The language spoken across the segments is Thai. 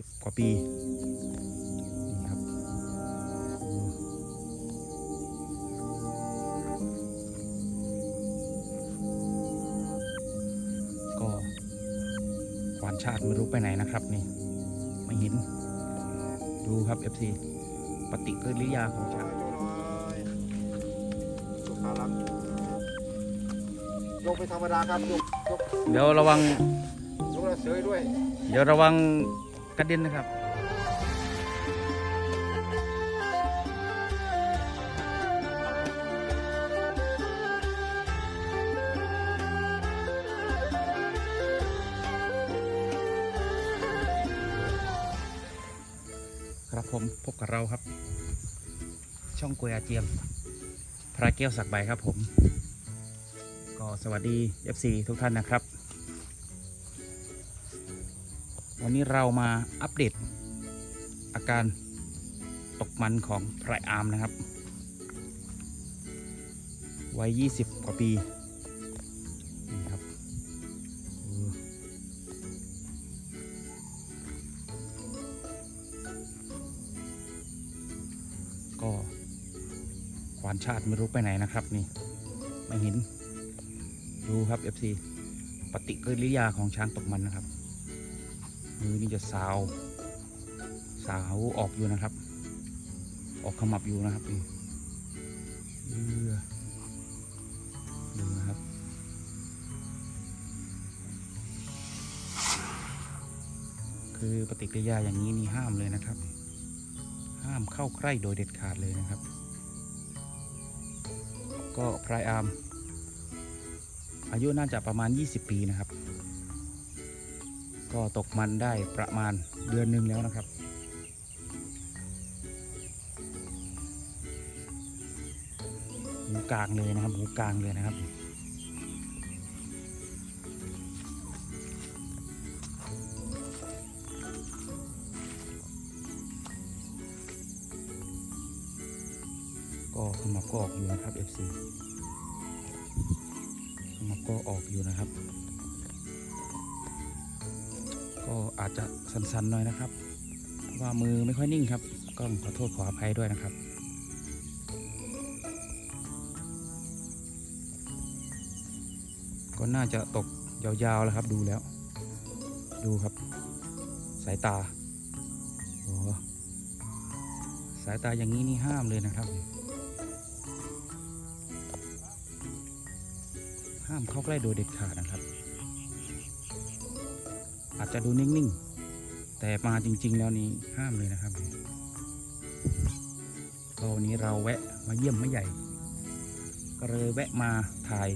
สิบกว่าปีนี่ครับโอ้ก็ควานชาติไม่รู้ไปไหนนะครับนี่ไม่เห็น ดูครับ FC ปฏิกิริยาของช้างสุขารักษ์ยกเป็นธรรมดาครับยกยกเดี๋ยวระวังยกแล้วเสยด้วย เดี๋ยวระวัง กระเด็นนะครับ ครับผมพบกับเราครับ ช่องกวยอาเจียงพระเกี้ยวสักใบครับผม ก็สวัสดี FC ทุกท่านนะครับ วันนี้เรามาอัปเดต อาการตกมันของไพรอาร์มนะครับ วัย 20 กว่าปี นี่ครับ ก็ควานชาติไม่รู้ไปไหนนะครับนี่ ไม่เห็น ดูครับ FC ปฏิกิริยาของช้างตกมันนะครับ มือนี่จะสาวสาวออกอยู่นะครับ ออกขมับอยู่นะครับนี่เอื้อดูนะครับคือปฏิกิริยาอย่างนี้นี่ห้ามเลยนะครับ ห้ามเข้าใกล้โดยเด็ดขาดเลยนะครับ ก็พรายอาร์มอายุน่าจะประมาณ 20 ปีนะครับ ก็ตกมันได้ประมาณเดือนหนึ่งแล้วนะครับ หูกลางเลยนะครับหูกลางเลยนะครับก็ขมับก็ออกอยู่นะครับ FC ขมับก็ออกอยู่นะครับ อาจจะสันๆหน่อยนะครับ เพราะว่ามือไม่ค่อยนิ่งครับก็ขอโทษขออภัยด้วยนะครับก็น่าจะตกยาวๆแล้วครับ ดูแล้ว ดูครับ สายตาโอ้สายตาอย่างนี้นี่ห้ามเลยนะครับ ห้ามเข้าใกล้โดยเด็ดขาดนะครับ อาจจะดูนิ่งๆ แต่มาจริง ๆ แล้วนี้ห้ามเลยนะครับก็วันนี้เราแวะมาเยี่ยมไม่ใหญ่ ก็เลยแวะมาถ่าย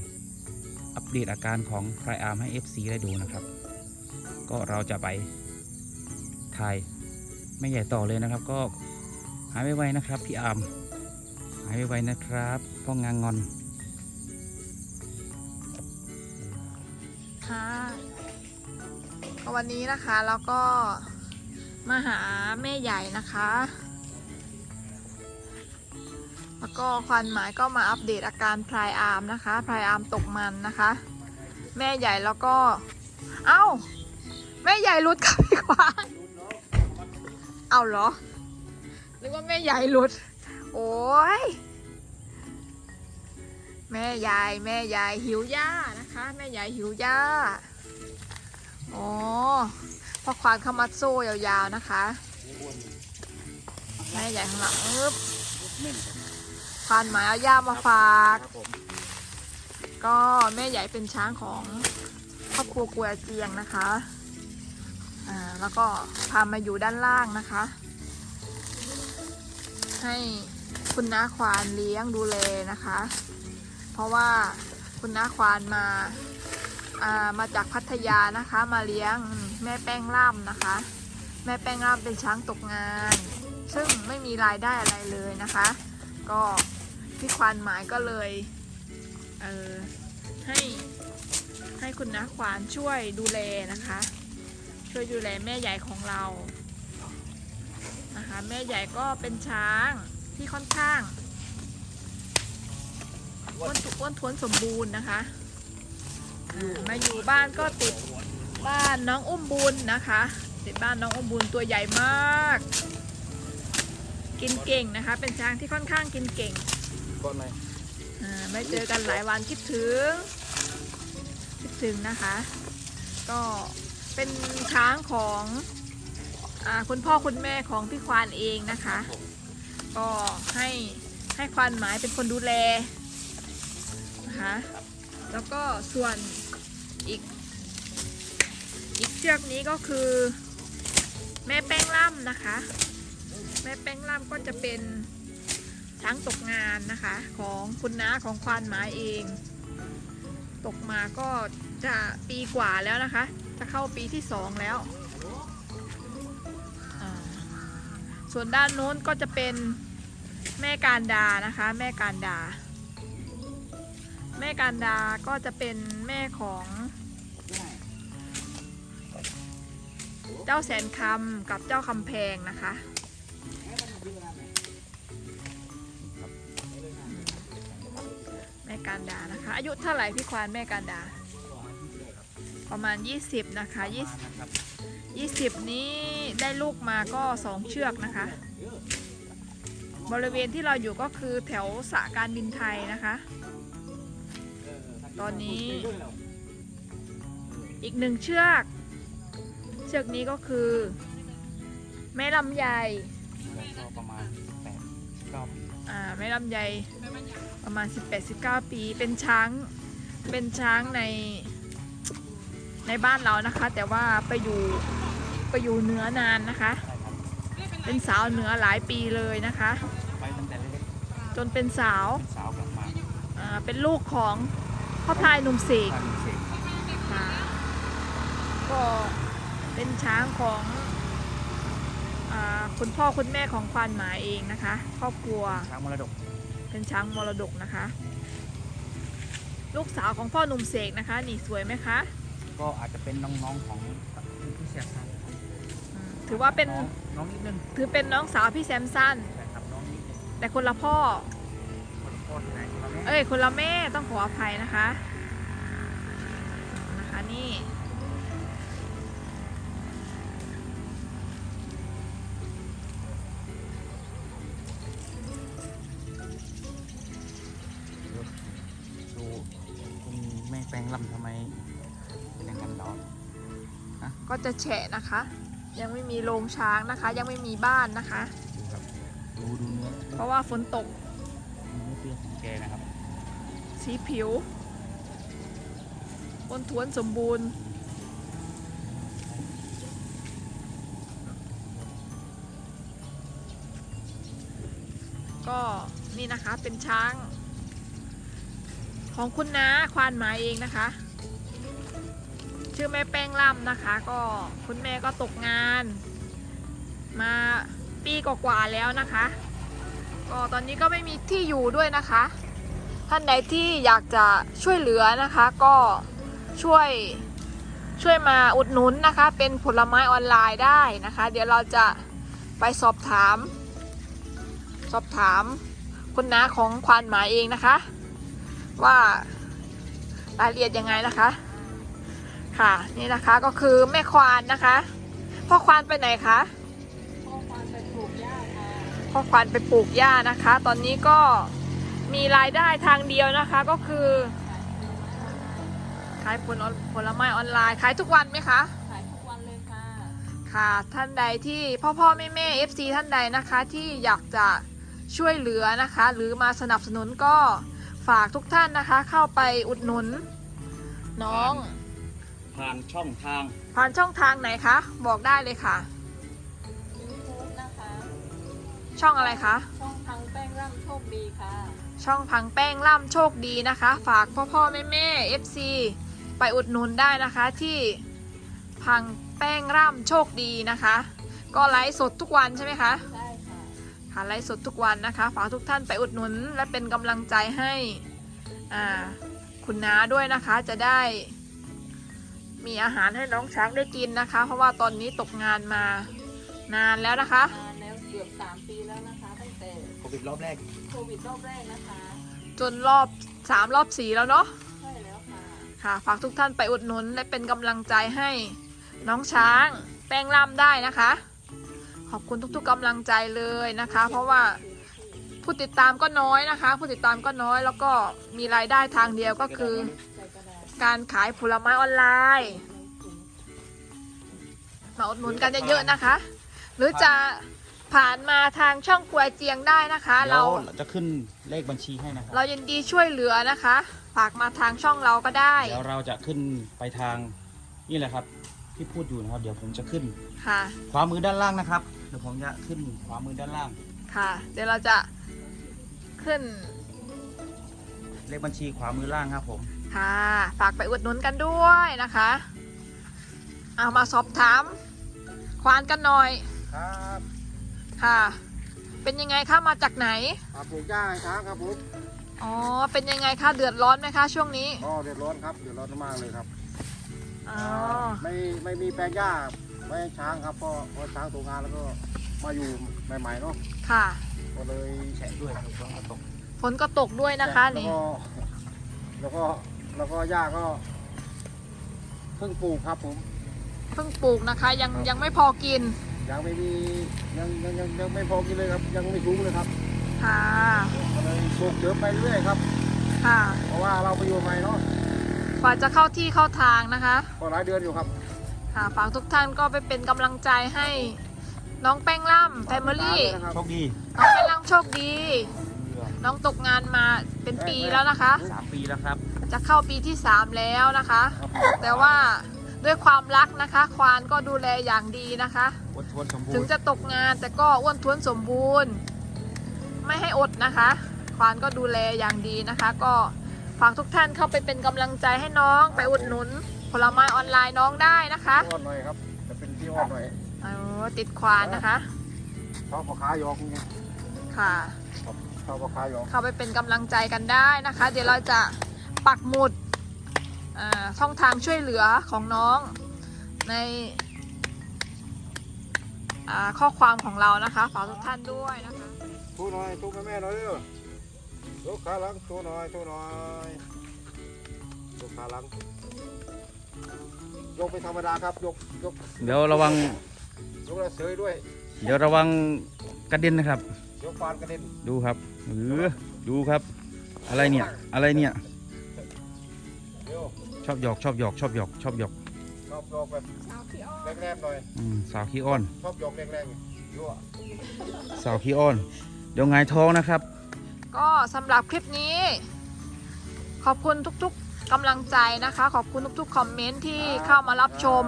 อัปเดตอาการของพรอาร์มให้ FC ได้ดูนะครับ ก็เราจะไปถ่ายไม่ใหญ่ต่อเลยนะครับ ก็หายไวๆนะครับพี่อาร์มหายไวๆนะครับพ่องางงอนค่ะ วันนี้นะคะแล้วก็มาหาแม่ใหญ่นะคะ แล้วก็ควันหมายก็มาอัปเดตอาการพลายอาร์มนะคะพลายอาร์มตกมันนะคะ แม่ใหญ่แล้วก็ เอ้า แม่ใหญ่รุดกับพี่ควานเอาเหรอหรือว่าแม่ใหญ่รุด โอ้ยแม่ยายแม่ยายหิวหญ้านะคะ แม่ยายหิวหญ้า อ๋อพอควานเข้ามัดโซ่ยาวๆนะคะแม่ใหญ่ข้างหลังอึ๊บควานหมายเอาหญ้ามาฝาก ก็แม่ใหญ่เป็นช้างของครอบครัวกัวเจียงนะคะอ่าแล้วก็พามาอยู่ด้านล่างนะคะ ให้คุณน้าควานเลี้ยงดูแลนะคะ เพราะว่าคุณน้าควานมา มาจากพัทยานะคะ มาเลี้ยงแม่แป้งล่ำนะคะ แม่แป้งล่ำเป็นช้างตกงาน ซึ่งไม่มีรายได้อะไรเลยนะคะ ก็พี่ควานหมายก็เลยเออให้ให้คุณน้าควานช่วยดูแลนะคะ ช่วยดูแลแม่ใหญ่ของเรานะคะแม่ใหญ่ก็เป็นช้างที่ค่อนข้างอ้วนอ้วนท้วนสมบูรณ์นะคะ มาอยู่บ้านก็ติดบ้านน้องอุ้มบุญนะคะ ติดเป็นบ้านน้องอมบุญตัวใหญ่มาก กินเก่งนะคะ เป็นช้างที่ค่อนข้างกินเก่งก่อนไหมอ่าไม่เจอกันหลายวันคิดถึง คิดถึงนะคะ ก็เป็นช้างของอาคุณพ่อคุณแม่ของพี่ควานเองนะคะ ก็ให้ให้ควานหมายเป็นคนดูแลนะคะแล้วก็ส่วน อีก อีกเชือกนี้ก็คือ แม่แป้งล่ำนะคะ แม่แป้งล่ำก็จะเป็นช้างตกงานนะคะ ของคุณน้าของควานหมายเอง ตกมาก็จะปีกว่าแล้วนะคะ จะเข้าปีที่สองแล้ว ส่วนด้านโน้นก็จะเป็นแม่การดานะคะ แม่การดา แม่การดาก็จะเป็นแม่ของเจ้าแสนคำกับเจ้าคำแพงนะคะ แม่การดานะคะ อายุเท่าไหร่พี่ควานแม่การดา ประมาณ 20 นะคะ 20 20 นี้ได้ลูกมาก็ 2 เชือกนะคะ บริเวณที่เราอยู่ก็คือแถวสระการบินไทยนะคะ ตอนนี้ อีกหนึ่งเชือก เชือกนี้ก็คือ แม่ลำไยประมาณ8 9ปีอ่าแม่ลำไยประมาณ 18-19 ปี เป็นช้าง เป็นช้างในในบ้านเรานะคะ แต่ว่าไปอยู่ไปอยู่เหนือนานนะคะ เป็นสาวเหนือหลายปีเลยนะคะ ไปตั้งแต่เล็กจนเป็นสาว ๆสาวกลับมา อ่าเป็นลูกของ พ่อพลายหนุ่มเสกทานเสกครับค่ะก็เป็นช้างของอาคุณพ่อคุณแม่ของควานหมายเองนะคะ ครอบครัวช้างมรดกเป็นช้างมรดกนะคะ ลูกสาวของพ่อหนุ่มเสกนะคะ นี่สวยไหมคะก็อาจจะเป็นน้องๆของพี่เสียสันอืมถือว่าเป็นน้องน้องนิดนึงถือเป็นน้องสาวพี่แซมสันใช่ครับน้องนิดนึงแต่คนละพ่อ คนพ่อที่ไหนคนละแม่เอ้ยคนละแม่ต้องขออภัยนะคะนะคะนี่ดูคุณแม่แปลงลำทำไมเป็นอย่างนั้นเหรอก็จะแฉะนะคะ ยังไม่มีโรงช้างนะคะ ยังไม่มีบ้านนะคะ ดูครับดูดูเนื้อเพราะว่าฝนตก แกนะครับ สีผิวบนทวนสมบูรณ์ ก็นี่นะคะเป็นช้าง ของคุณน้าควานหมายเองนะคะ ชื่อแม่แป้งล่ำนะคะ ก็คุณแม่ก็ตกงาน มาปีกว่าๆแล้วนะคะ ก็ตอนนี้ก็ไม่มีที่อยู่ด้วยนะคะ ท่านใดที่อยากจะช่วยเหลือนะคะก็ช่วยช่วยมาอุดหนุนนะคะ เป็นผลไม้ออนไลน์ได้นะคะ เดี๋ยวเราจะไปสอบถาม สอบถามคุณน้าของควานหมาเองนะคะ ว่ารายละเอียดยังไงนะคะ ค่ะนี่นะคะก็คือแม่ควานนะคะพ่อควานไปไหนคะ พ่อควานไปปลูกหญ้านะคะ ตอนนี้ก็มีรายได้ทางเดียวนะคะก็คือขายผลผลไม้ออนไลน์ขายทุกวันไหมคะขายทุกวันเลยค่ะค่ะท่านใดที่พ่อพ่อแม่แม่ FC ท่านใดนะคะที่อยากจะช่วยเหลือนะคะ หรือมาสนับสนุนก็ฝากทุกท่านนะคะ เข้าไปอุดหนุน น้อง ผ่านช่องทาง ผ่านช่องทางไหนคะ บอกได้เลยค่ะ ช่องอะไรคะ ช่องทางแป้งร่ำโชคดีค่ะ ช่องพังแป้งล่ำโชคดีนะคะ ฝากพ่อพ่อแม่แม่ FC ไปอุดหนุนได้นะคะที่พังแป้งร่ำโชคดีนะคะ ก็ไลฟ์สดทุกวันใช่ไหมคะได้ค่ะค่ะไลฟ์สดทุกวันนะคะ ฝากทุกท่านไปอุดหนุนและเป็นกำลังใจให้อ่าคุณน้าด้วยนะคะจะได้มีอาหารให้น้องช้างได้กินนะคะ เพราะว่าตอนนี้ตกงานมานานแล้วนะคะมาแล้วเกือบสามปี แล้วนะคะ ตั้งแต่โควิดรอบแรก โควิดรอบแรกนะคะ จนรอบสามรอบสี่แล้วเนาะใช่แล้วค่ะ ค่ะ ฝากทุกท่านไปอุดหนุนและเป็นกำลังใจให้น้องช้างคแป้งล่ำได้นะคะ ขอบคุณทุกๆกำลังใจเลยนะคะ เพราะว่าผู้ติดตามก็น้อยนะคะ ผู้ติดตามก็น้อยแล้วก็มีรายได้ทางเดียวก็คือใส่กระดาษการขายผลไม้ออนไลน์มาอุดหนุนกันเยอะๆนะคะ หรือจะ ผ่านมาทางช่องครัวเจียงได้นะคะเดี๋ยเราวเราจะขึ้นเลขบัญชีให้นะครับ เรายินดีช่วยเหลือนะคะฝากมาทางช่องเราก็ได้ เดี๋ยวเราจะขึ้นไปทางนี่แหละครับ ที่พูดอยู่นะครับ เดี๋ยวผมจะขึ้นค่ะ ขวามือด้านล่างนะครับเดี๋ยวผมจะขึ้นขวามือด้านล่างค่ะ เดี๋ยวเราจะขึ้น เลขบัญชีขวามือล่างครับผมค่ะฝากไปอุดหนุนกันด้วยนะคะ เอามาสอบถามควานกันหน่อยครับ ค่ะ เป็นยังไงคะมาจากไหนมาปลูกหญ้าให้ช้างครับผมอ๋อเป็นยังไงคะเดือดร้อนไหมคะช่วงนี้ก็เดือดร้อนครับเดือดร้อนมากเลยครับอ๋อไม่ไม่มีแปลงหญ้าไว้ให้ช้างครับเพราะเพราะช้างตกงานแล้วก็มาอยู่ใหม่ๆเนาะค่ะ ก็เลยแฉะด้วยครับฝนก็ตกฝนก็ตกด้วยนะคะแล้วนี่ก็แล้วก็แล้วก็หญ้าก็เพิ่งปลูกครับผมเพิ่งปลูกนะคะ ยังยังไม่พอกิน ยังไม่มียังยังยังยังไม่พอกินเลยครับ ยังไม่สูงเลยครับค่ะ ก็เลยปลูกเสริมไปเรื่อยครับ ค่ะ เพราะว่าเราไปอยู่ใหม่เนาะกว่าจะเข้าที่เข้าทางนะคะ ก็หลายเดือนอยู่ครับ ค่ะ ฝากทุกท่านก็ไปเป็นกำลังใจให้ น้องแป้งล่ำแฟมิลี่นะครับโชคดีน้องแป้งล่ำโชคดี น้องตกงานมาเป็นปีแล้วนะคะ สามปีแล้วครับ จะเข้าปีที่ 3 แล้วนะคะครับแต่ว่าด้วยความรักนะคะ ควานก็ดูแลอย่างดีนะคะ อดทนสมบูถึงรณ์จะตกงานแต่ก็อ้วนท้วนสมบูรณ์ ไม่ให้อดนะคะ ควานก็ดูแลอย่างดีนะคะ ก็ฝากทุกท่านเข้าไปเป็นกำลังใจให้น้องไปอุดหนุน ผลไม้ออนไลน์น้องได้นะคะอ่อนหน่อยครับ จะเป็นที่อ่อนหน่อยเออติดควานนะคะ ชอบพ่อค้ายอกไงค่ะ ชอบพ่อค้ายอกเข้าไปเป็นกำลังใจกันได้นะคะ เดี๋ยวเราจะปักหมุดอ่าช่องทางช่วยเหลือของน้องในอ่า ข้อความของเรานะคะฝากทุกท่านด้วยนะคะทูหน่อยทูแม่แม่หน่อยเด้อลูกขาหลังทูหน่อยทูหน่อยลูกขาหลังยกเป็นธรรมดาครับยกยกเดี๋ยวระวัง ยกแล้วเสยด้วย เดี๋ยวระวังกระเด็นนะครับ ยกฟานกระเด็นดูครับเออดูครับ อะไรเนี่ย อะไรเนี่ยเดี๋ยวชอบหยอกชอบหยอกชอบหยอกชอบหยอก ชอบยกแบบ แรงๆหน่อยอืมสาวขี้อ้อน ชอบยกแรงๆยั่วสาวขี้อ้อนเดี๋ยวไงายท้องนะครับ ก็สำหรับคลิปนี้ ขอบคุณทุกๆกำลังใจนะคะ ขอบคุณทุกๆคอมเมนต์ที่เข้ามารับชม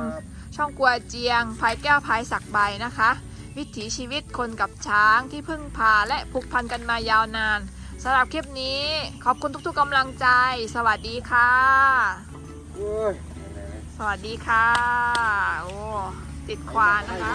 ช่องกัวเจียงภายแก้วภายสักใบนะคะ วิถีชีวิตคนกับช้างที่พึ่งพาและผูกพันกันมายาวนานสำหรับคลิปนี้ขอบคุณทุกๆกำลังใจ สวัสดีค่ะโอ้ยส วัสดีค่ะ โอ้ ติดควานนะคะ